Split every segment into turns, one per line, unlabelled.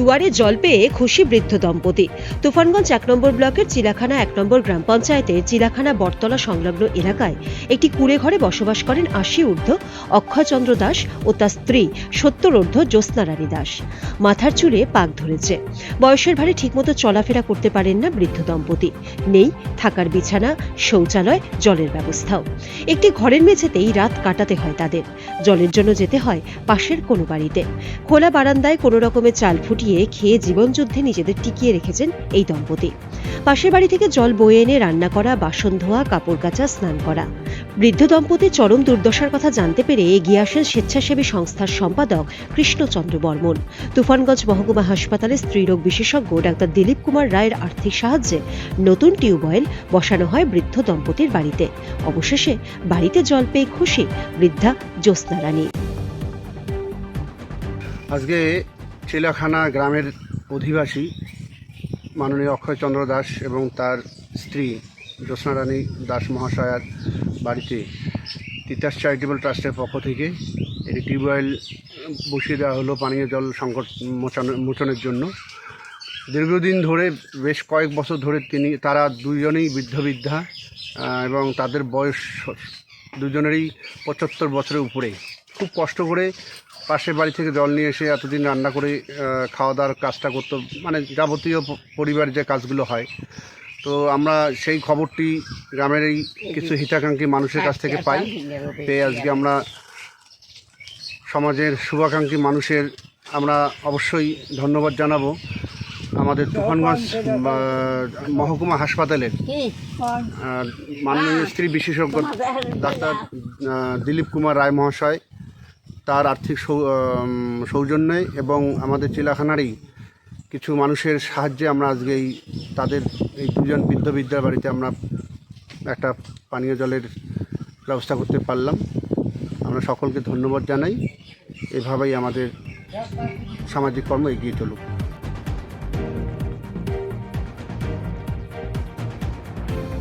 দুয়ারে জল পেয়ে খুশি বৃদ্ধ দম্পতি। তুফানগঞ্জ এক নম্বর ব্লকের চিলাখানা এক নম্বর গ্রাম পঞ্চায়েতের চিলাখানা বটতলা সংলগ্ন এলাকায় একটি কুড়ে ঘরে বসবাস করেন আশি ঊর্ধ্ব অক্ষয়চন্দ্র দাস ও তার স্ত্রী সত্তর ঊর্ধ্ব জ্যোৎস্না রানী দাস। মাথার চুলে পাক ধরেছে। বয়সের ভারে ঠিকমতো চলাফেরা করতে পারেন না বৃদ্ধ দম্পতি। নেই, থাকার বিছানা, শৌচালয়, জলের ব্যবস্থাও। একটি ঘরের মেঝেতেই রাত কাটাতে হয় তাদের। জলের জন্য যেতে হয় পাশের কোনো বাড়িতে। খোলা বারান্দায় কোনো রকমের চাল ফুটিয়ে খেয়ে জীবনযুদ্ধে নিজেদের টিকিয়ে রেখেছেন এই দম্পতি। পাশের বাড়ি থেকে জল বয়ে এনে রান্না করা, বাসন ধোয়া, কাপড় কাচা, স্নান করা। বৃদ্ধ দম্পতির চরম দুর্দশার কথা জানতে পেরে এগিয়ে আসেন স্বেচ্ছাসেবী সংস্থার সম্পাদক কৃষ্ণচন্দ্র বর্মন। তুফানগঞ্জ মহকুমা হাসপাতালে স্ত্রীরোগ বিশেষজ্ঞ ডাক্তার দিলীপ কুমার রায়ের আর্থিক সাহায্যে নতুন টিউবওয়েল বসানো হয় বৃদ্ধ দম্পতির বাড়িতে। অবশেষে বাড়িতে জল পেয়ে খুশি বৃদ্ধা জ্যোৎস্না রানী।
আজকে চিলাখানা গ্রামের অধিবাসী মাননীয় অক্ষয়চন্দ্র দাস এবং তার স্ত্রী জ্যোৎস্না রানী দাস মহাশয়ার বাড়িতে তিতাস চ্যারিটেবল ট্রাস্টের পক্ষ থেকে একটি টিউবওয়েল বসিয়ে দেওয়া হলো পানীয় জল সংকট মোচানো, মোচনের জন্য। দীর্ঘদিন ধরে, বেশ কয়েক বছর ধরে তিনি, তারা দুজনেই বৃদ্ধ বৃদ্ধা এবং তাদের বয়স দুজনেরই পঁচাত্তর বছরের উপরে। খুব কষ্ট করে পাশের বাড়ি থেকে জল নিয়ে এসে এতদিন রান্না করে খাওয়া দাওয়ার কাজটা করতো। মানে যাবতীয় পরিবার যে কাজগুলো হয়। তো আমরা সেই খবরটি গ্রামের এই কিছু হিতাকাঙ্ক্ষী মানুষের কাছ থেকে পাই। পেয়ে আজকে আমরা সমাজের শুভাকাঙ্ক্ষী মানুষের আমরা অবশ্যই ধন্যবাদ জানাব আমাদের তুফানগঞ্জ মহকুমা হাসপাতালের। মাননীয় স্ত্রী বিশেষজ্ঞ ডাক্তার দিলীপ কুমার রায় মহাশয় তার আর্থিক সৌজন্যে এবং আমাদের চিলাখানারই কিছু মানুষের সাহায্যে আমরা আজকে এই তাদের এই দুজন বৃদ্ধ বিদ্যার বাড়িতে আমরা একটা পানীয় জলের ব্যবস্থা করতে পারলাম। আমরা সকলকে ধন্যবাদ জানাই। এভাবেই আমাদের সামাজিক কর্ম এগিয়ে চলুক।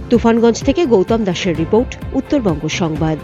তুফানগঞ্জ থেকে গৌতম দাসের রিপোর্ট, উত্তরবঙ্গ সংবাদ।